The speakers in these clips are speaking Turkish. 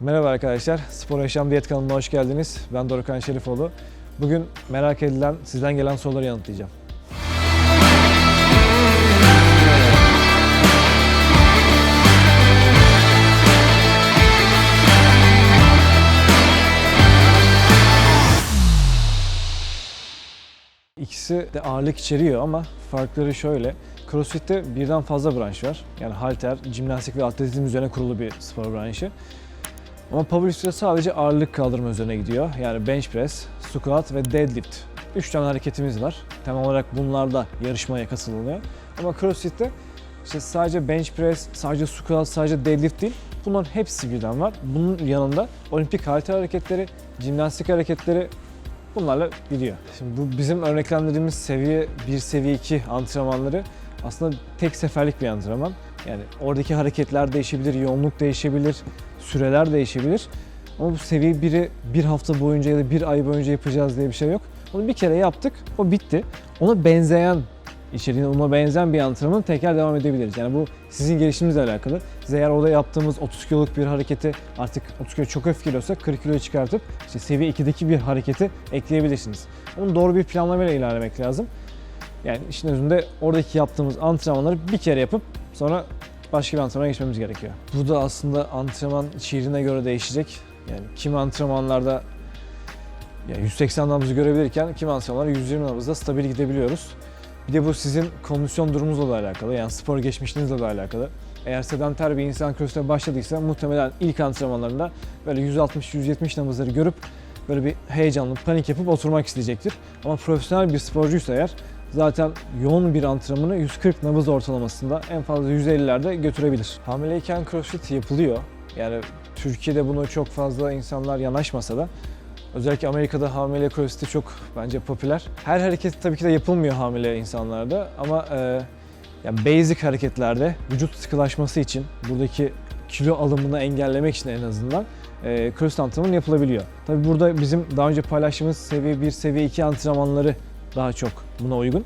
Merhaba arkadaşlar, Spor Yaşam Diyet kanalına hoş geldiniz. Ben Dorukan Şerifoğlu. Bugün merak edilen, sizden gelen soruları yanıtlayacağım. İkisi de ağırlık içeriyor ama farkları şöyle. CrossFit'te birden fazla branş var. Yani halter, jimnastik ve atletizm üzerine kurulu bir spor branşı. Ama powerlifting'de sadece ağırlık kaldırma üzerine gidiyor. Yani bench press, squat ve deadlift. 3 tane hareketimiz var. Temel olarak bunlarda yarışmaya katılınıyor. Ama CrossFit'te işte sadece bench press, sadece squat, sadece deadlift değil. Bunların hepsi birden var. Bunun yanında olimpik halter hareketleri, jimnastik hareketleri bunlarla gidiyor. Şimdi bu bizim örneklendirdiğimiz seviye 1, seviye 2 antrenmanları aslında tek seferlik bir antrenman. Yani oradaki hareketler değişebilir, yoğunluk değişebilir, süreler değişebilir. Ama bu seviye 1'i bir hafta boyunca ya da bir ay boyunca yapacağız diye bir şey yok. Onu bir kere yaptık, o bitti. Ona benzeyen içeriğine ona benzeyen bir antrenman tekrar devam edebiliriz. Yani bu sizin gelişiminizle alakalı. Siz eğer orada yaptığımız 30 kiloluk bir hareketi artık 30 kilo çok hafif geliyorsa 40 kiloya çıkartıp işte seviye 2'deki bir hareketi ekleyebilirsiniz. Onu doğru bir planlamayla ilerlemek lazım. Yani işin özünde oradaki yaptığımız antrenmanları bir kere yapıp sonra başka bir antrenmana geçmemiz gerekiyor. Bu da aslında antrenman içeriğine göre değişecek. Yani kimi antrenmanlarda yani 180 nabzı görebilirken kimi antrenmanlarda 120 nabızda stabil gidebiliyoruz. Bir de bu sizin kondisyon durumunuzla da alakalı. Yani spor geçmişinizle de alakalı. Eğer sedanter bir insan crossfit'e başladıysa muhtemelen ilk antrenmanlarında böyle 160-170 nabızları görüp böyle bir heyecanlı, panik yapıp oturmak isteyecektir. Ama profesyonel bir sporcuysa eğer zaten yoğun bir antrenmanı 140 nabız ortalamasında en fazla 150'lerde götürebilir. Hamileyken crossfit yapılıyor. Yani Türkiye'de bunu çok fazla insanlar yanaşmasa da Özellikle Amerika'da hamile crossfit'i çok bence popüler. Her hareket tabii ki de yapılmıyor hamile insanlarda ama e, yani basic hareketlerde vücut sıkılaşması için buradaki kilo alımını engellemek için en azından e, crossfit antrenmanı yapılabiliyor. Tabii burada bizim daha önce paylaştığımız seviye 1, seviye 2 antrenmanları daha çok buna uygun.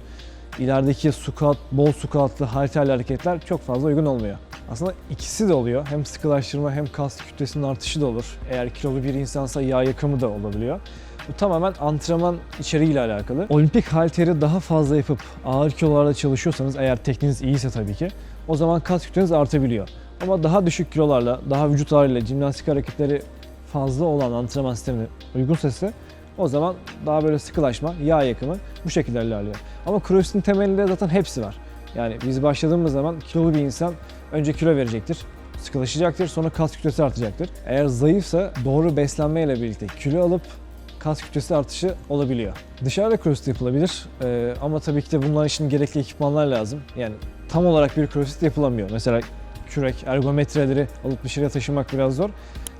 İlerideki squat, bol squatlı halterli hareketler çok fazla uygun olmuyor. Aslında ikisi de oluyor. Hem sıkılaştırma hem kas kütlesinin artışı da olur. Eğer kilolu bir insansa yağ yakımı da olabiliyor. Bu tamamen antrenman içeriğiyle alakalı. Olimpik halteri daha fazla yapıp ağır kilolarda çalışıyorsanız eğer tekniğiniz iyiyse tabii ki o zaman kas kütleniz artabiliyor. Ama daha düşük kilolarla, daha vücut ağırlığıyla jimnastik hareketleri fazla olan antrenman sistemi uygunsa size o zaman daha böyle sıkılaşma, yağ yakımı bu şekilde ilerliyor. Ama CrossFit'in temelinde zaten hepsi var. Yani biz başladığımız zaman kilolu bir insan önce kilo verecektir, sıkılaşacaktır, sonra kas kütlesi artacaktır. Eğer zayıfsa doğru beslenmeyle birlikte kilo alıp kas kütlesi artışı olabiliyor. Dışarıda crossfit yapılabilir Ee, ama tabii ki de bunlar için gerekli ekipmanlar lazım. Yani tam olarak bir crossfit yapılamıyor. Mesela kürek, ergometreleri alıp dışarıya taşımak biraz zor.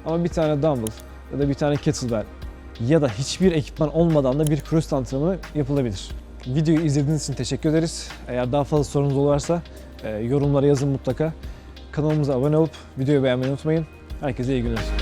Ama bir tane dumbbell ya da bir tane kettlebell ya da hiçbir ekipman olmadan da bir crossfit antrenmanı yapılabilir. Videoyu izlediğiniz için teşekkür ederiz. Eğer daha fazla sorunuz olursa e, yorumlara yazın mutlaka. Kanalımıza abone olup videoyu beğenmeyi unutmayın. Herkese iyi günler.